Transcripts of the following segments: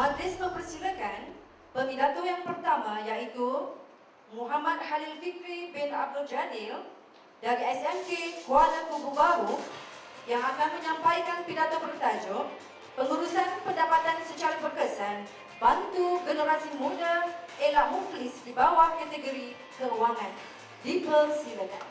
Majlis mempersilakan pemidato yang pertama iaitu Muhammad Halil Fikri bin Abdul Jalil dari SMK Kuala Kubu Baru yang akan menyampaikan pidato bertajuk Pengurusan Pendapatan Secara Berkesan Bantu Generasi Muda Elak Muflis di bawah kategori keuangan. Dipersilakan.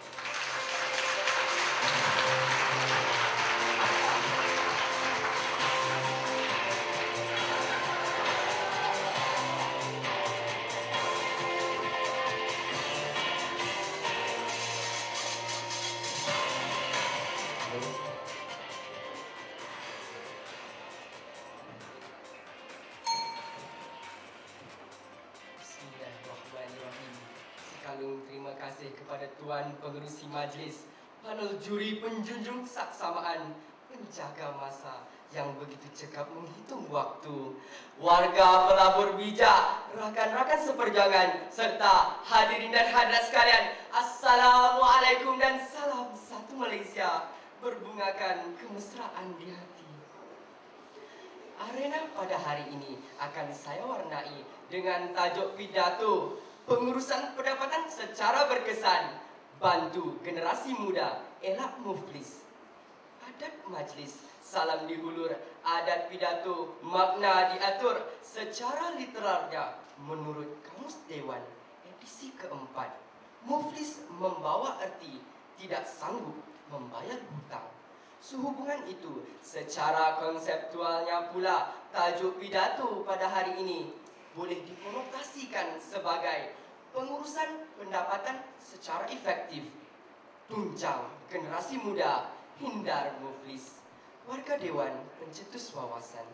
Kepada Tuan Pengerusi Majlis, panel juri penjunjung saksamaan, penjaga masa yang begitu cekap menghitung waktu, warga pelabur bijak, rakan-rakan seperjuangan, serta hadirin dan hadirat sekalian. Assalamualaikum dan salam satu Malaysia berbungakan kemesraan di hati. Arena pada hari ini akan saya warnai dengan tajuk pidato pengurusan pendapatan secara berkesan bantu generasi muda elak muflis. Adat majlis salam dihulur adat pidato makna diatur secara literarnya menurut Kamus Dewan edisi keempat. Muflis membawa erti tidak sanggup membayar hutang. Sehubungan itu, secara konseptualnya pula, tajuk pidato pada hari ini boleh dikonotasikan sebagai pengurusan pendapatan secara efektif, tunjang generasi muda, hindar muflis. Warga Dewan pencetus wawasan.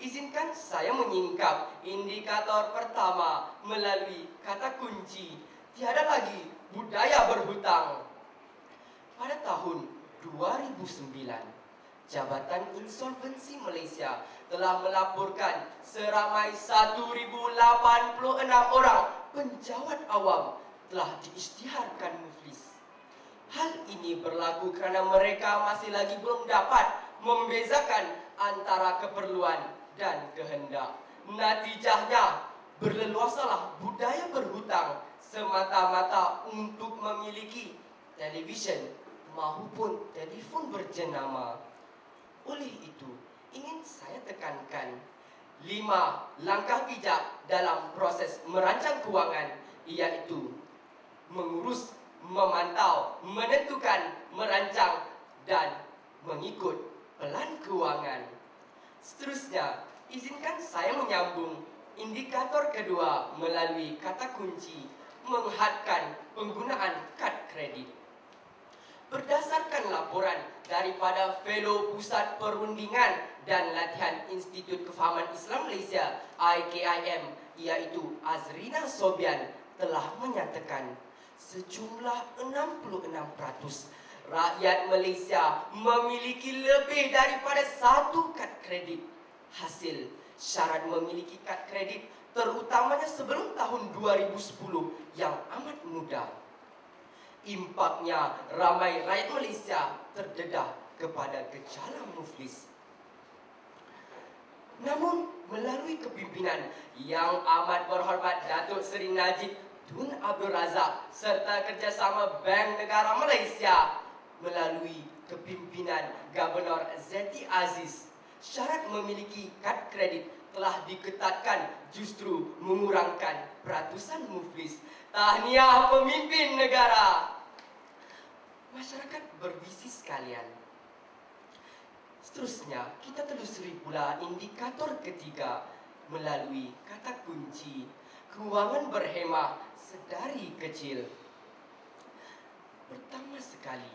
Izinkan saya menyingkap indikator pertama melalui kata kunci tiada lagi budaya berhutang. Pada tahun 2009, Jabatan Insolvensi Malaysia telah melaporkan seramai 1,086 orang penjawat awam telah diisytiharkan muflis. Hal ini berlaku kerana mereka masih lagi belum dapat membezakan antara keperluan dan kehendak. Natijahnya, berleluasalah budaya berhutang semata-mata untuk memiliki televisyen maupun telefon berjenama. Oleh itu, ingin saya tekankan lima langkah bijak dalam proses merancang kewangan iaitu mengurus, memantau, menentukan, merancang dan mengikut pelan kewangan. Seterusnya, izinkan saya menyambung indikator kedua melalui kata kunci menghadkan penggunaan kad kredit. Berdasarkan laporan daripada Fellow Pusat Perundingan dan Latihan Institut Kefahaman Islam Malaysia IKIM iaitu Azrina Sobian telah menyatakan sejumlah 66% rakyat Malaysia memiliki lebih daripada satu kad kredit. Hasil syarat memiliki kad kredit terutamanya sebelum tahun 2010 yang amat mudah impaknya ramai rakyat Malaysia terdedah kepada gejala muflis. Namun, melalui kepimpinan yang amat berhormat Datuk Seri Najib Tun Abdul Razak serta kerjasama Bank Negara Malaysia melalui kepimpinan Gubernur Zeti Aziz, syarat memiliki kad kredit telah diketatkan justru mengurangkan peratusan muflis. Tahniah pemimpin negara! Masyarakat bervisi sekalian. Seterusnya, kita telusuri pula indikator ketiga melalui kata kunci kewangan berhemah sedari kecil. Pertama sekali,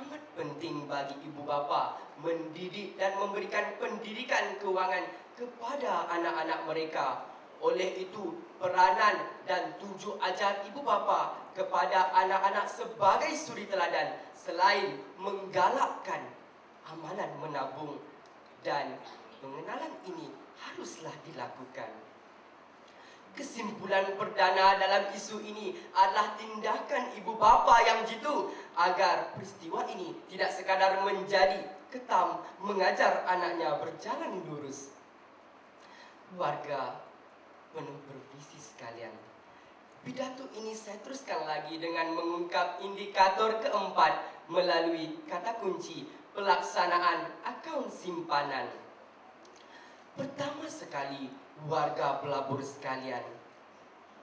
amat penting bagi ibu bapa mendidik dan memberikan pendidikan kewangan kepada anak-anak mereka. Oleh itu, peranan dan tunjuk ajar ibu bapa kepada anak-anak sebagai suri teladan selain menggalakkan amalan menabung dan pengenalan ini haruslah dilakukan. Kesimpulan perdana dalam isu ini adalah tindakan ibu bapa yang jitu agar peristiwa ini tidak sekadar menjadi ketam mengajar anaknya berjalan lurus. warga penuh bervisi sekalian. Pidato ini saya teruskan lagi dengan mengungkap indikator keempat melalui kata kunci pelaksanaan akaun simpanan. Pertama sekali, warga pelabur sekalian.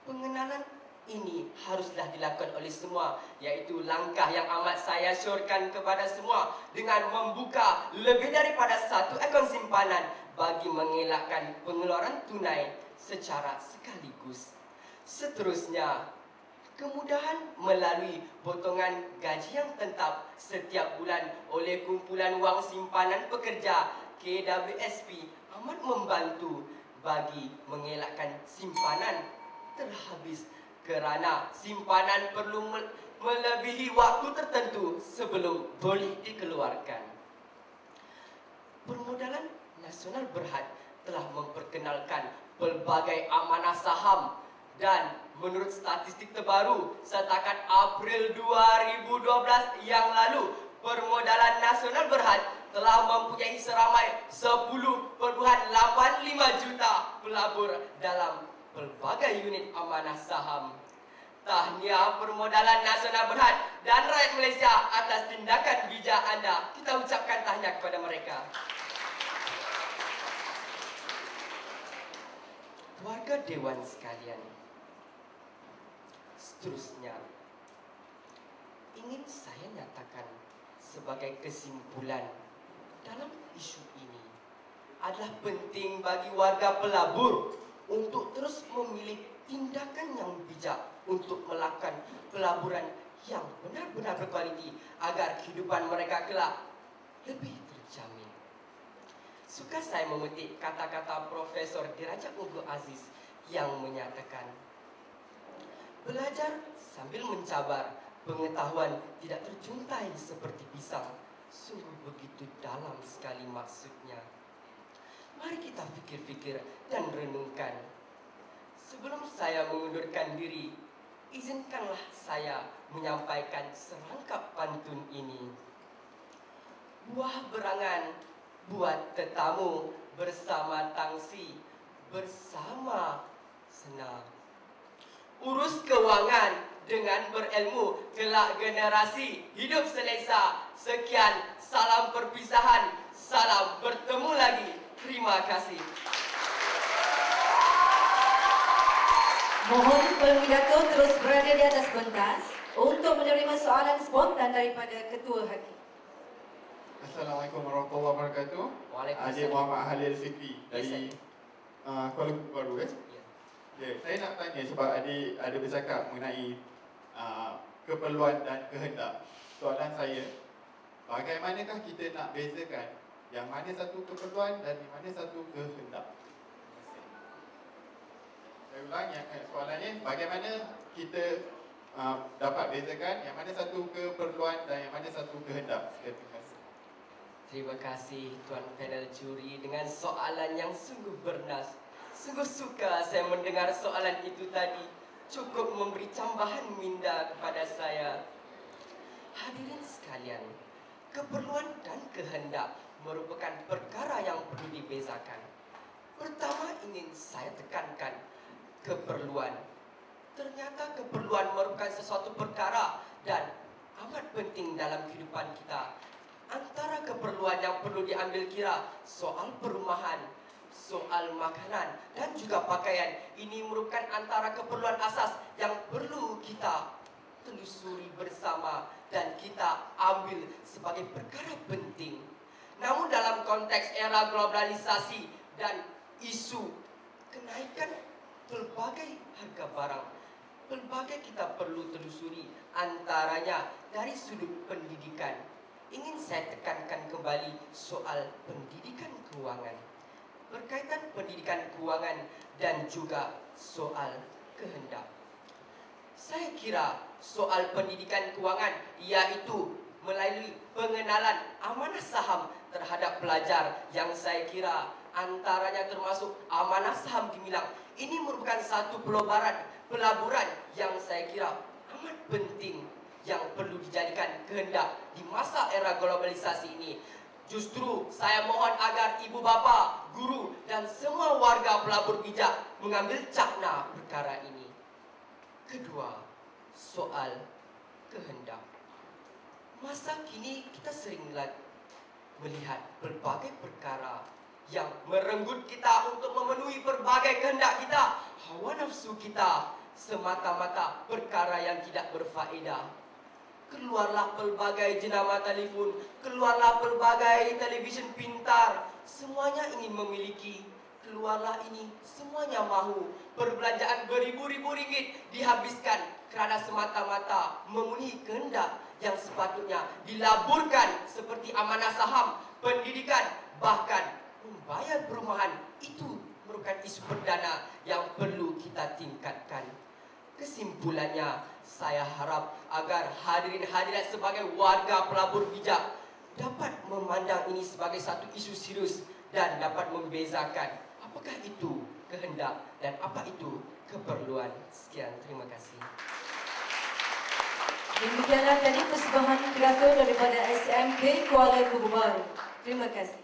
Pengenalan ini haruslah dilakukan oleh semua iaitu langkah yang amat saya syorkan kepada semua dengan membuka lebih daripada satu akaun simpanan bagi mengelakkan pengeluaran tunai secara sekaligus. Seterusnya, kemudahan melalui potongan gaji yang tetap setiap bulan oleh kumpulan wang simpanan pekerja KWSP amat membantu bagi mengelakkan simpanan terhabis kerana simpanan perlu melebihi waktu tertentu sebelum boleh dikeluarkan. Permodalan Nasional Berhad telah memperkenalkan pelbagai amanah saham dan menurut statistik terbaru setakat April 2012 yang lalu permodalan nasional berhad telah mempunyai seramai 10.85 juta pelabur dalam pelbagai unit amanah saham. Tahniah permodalan nasional berhad dan rakyat Malaysia atas tindakan bijak anda. Kita ucapkan tahniah kepada mereka. Warga Dewan sekalian, Seterusnya, ingin saya nyatakan sebagai kesimpulan dalam isu ini adalah penting bagi warga pelabur untuk terus memilih tindakan yang bijak untuk melakukan pelaburan yang benar-benar berkualiti agar kehidupan mereka kelak lebih terjamin. Suka saya memetik kata-kata Profesor Dirajat Mughul Aziz yang menyatakan Belajar sambil mencabar pengetahuan tidak terjuntai seperti pisang. Sungguh begitu dalam sekali maksudnya. Mari kita fikir-fikir dan renungkan. Sebelum saya mengundurkan diri, izinkanlah saya menyampaikan serangkap pantun ini. Buah berangan buat tetamu bersama tangsi, bersama senang urus kewangan dengan berilmu kelak generasi hidup selesa. Sekian, salam perpisahan, salam bertemu lagi. Terima kasih. Mohon pemidato terus berada di atas pentas untuk menerima soalan spontan daripada Ketua Hakim. Assalamualaikum warahmatullahi wabarakatuh. Waalaikumsalam. Haji Muhammad Halil Fikri dari Yes, uh, Kuala Lumpur baru eh. Ya. Ya, saya nak tanya sebab adik ada bercakap mengenai uh, keperluan dan kehendak. Soalan saya, bagaimanakah kita nak bezakan yang mana satu keperluan dan yang mana satu kehendak? Saya ulang yang eh, soalannya, bagaimana kita uh, dapat bezakan yang mana satu keperluan dan yang mana satu kehendak? Terima kasih. Terima kasih Tuan Panel Juri dengan soalan yang sungguh bernas. Sungguh suka saya mendengar soalan itu tadi. Cukup memberi cambahan minda kepada saya. Hadirin sekalian, keperluan dan kehendak merupakan perkara yang perlu dibezakan. Pertama ingin saya tekankan keperluan. Ternyata keperluan merupakan sesuatu perkara dan amat penting dalam kehidupan kita. Antara keperluan yang perlu diambil kira soal perumahan, soal makanan dan juga pakaian. Ini merupakan antara keperluan asas yang perlu kita telusuri bersama dan kita ambil sebagai perkara penting. Namun dalam konteks era globalisasi dan isu kenaikan pelbagai harga barang, pelbagai kita perlu telusuri antaranya dari sudut pendidikan. Ingin saya tekankan kembali soal pendidikan keuangan berkaitan pendidikan keuangan dan juga soal kehendak. Saya kira soal pendidikan keuangan iaitu melalui pengenalan amanah saham terhadap pelajar yang saya kira antaranya termasuk amanah saham gemilang. Ini merupakan satu pelaburan pelaburan yang saya kira amat penting yang perlu dijadikan kehendak di masa era globalisasi ini Justru saya mohon agar ibu bapa, guru dan semua warga pelabur bijak mengambil cakna perkara ini. Kedua, soal kehendak. Masa kini kita seringlah melihat berbagai perkara yang merenggut kita untuk memenuhi berbagai kehendak kita, hawa nafsu kita semata-mata perkara yang tidak berfaedah keluarlah pelbagai jenama telefon, keluarlah pelbagai televisyen pintar. Semuanya ingin memiliki, keluarlah ini, semuanya mahu. Perbelanjaan beribu-ribu ringgit dihabiskan kerana semata-mata memenuhi kehendak yang sepatutnya dilaburkan seperti amanah saham, pendidikan, bahkan membayar perumahan. Itu merupakan isu perdana yang perlu kita tingkatkan. Kesimpulannya, saya harap agar hadirin hadirat sebagai warga pelabur bijak dapat memandang ini sebagai satu isu serius dan dapat membezakan apakah itu kehendak dan apa itu keperluan. Sekian, terima kasih. Demikianlah tadi persembahan teratur daripada SMK Kuala Lumpur. Terima kasih.